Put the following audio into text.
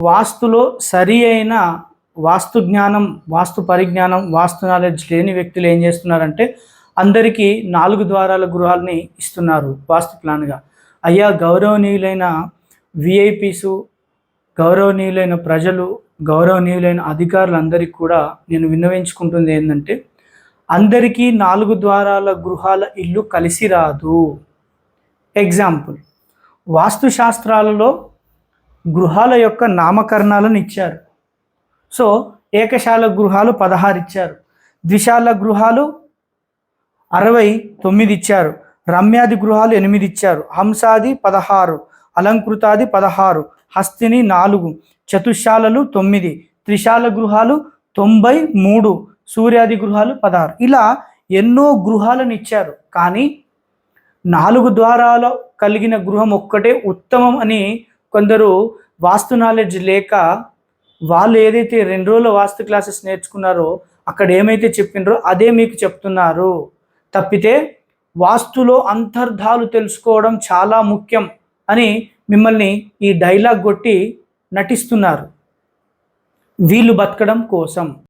వాస్తులో సరి అయిన వాస్తు జ్ఞానం వాస్తు పరిజ్ఞానం వాస్తు నాలెడ్జ్ లేని వ్యక్తులు ఏం చేస్తున్నారంటే అందరికీ నాలుగు ద్వారాల గృహాలని ఇస్తున్నారు వాస్తు ప్లాన్గా అయ్యా గౌరవనీయులైన విఐపీసు గౌరవనీయులైన ప్రజలు గౌరవనీయులైన అధికారులందరికీ కూడా నేను విన్నవించుకుంటుంది ఏంటంటే అందరికీ నాలుగు ద్వారాల గృహాల ఇల్లు కలిసి రాదు. ఎగ్జాంపుల్ వాస్తుశాస్త్రాలలో గృహాల యొక్క నామకరణాలను ఇచ్చారు. సో ఏకశాల గృహాలు పదహారు ఇచ్చారు ద్విశాల గృహాలు అరవై తొమ్మిది ఇచ్చారు రమ్యాది గృహాలు ఎనిమిది ఇచ్చారు హంసాది పదహారు. అలంకృతాది పదహారు. హస్తిని నాలుగు. చతుశాలలు తొమ్మిది. త్రిశాల గృహాలు తొంభై మూడు. సూర్యాది గృహాలు పదహారు. ఇలా ఎన్నో గృహాలను ఇచ్చారు. కానీ నాలుగు ద్వారాలు కలిగిన గృహం ఒక్కటే ఉత్తమం అని కొందరు వాస్తు నాలెడ్జ్ లేక వాళ్ళు ఏదైతే రెండు రోజుల వాస్తు క్లాసెస్ నేర్చుకున్నారో అక్కడ ఏమైతే చెప్పినారో అదే మీకు చెప్తున్నారు. తప్పితే వాస్తులో అంతర్ధాలు తెలుసుకోవడం చాలా ముఖ్యం అని మిమ్మల్ని ఈ డైలాగ్ కొట్టి నటిస్తున్నారు. వీళ్ళు బతకడం కోసం.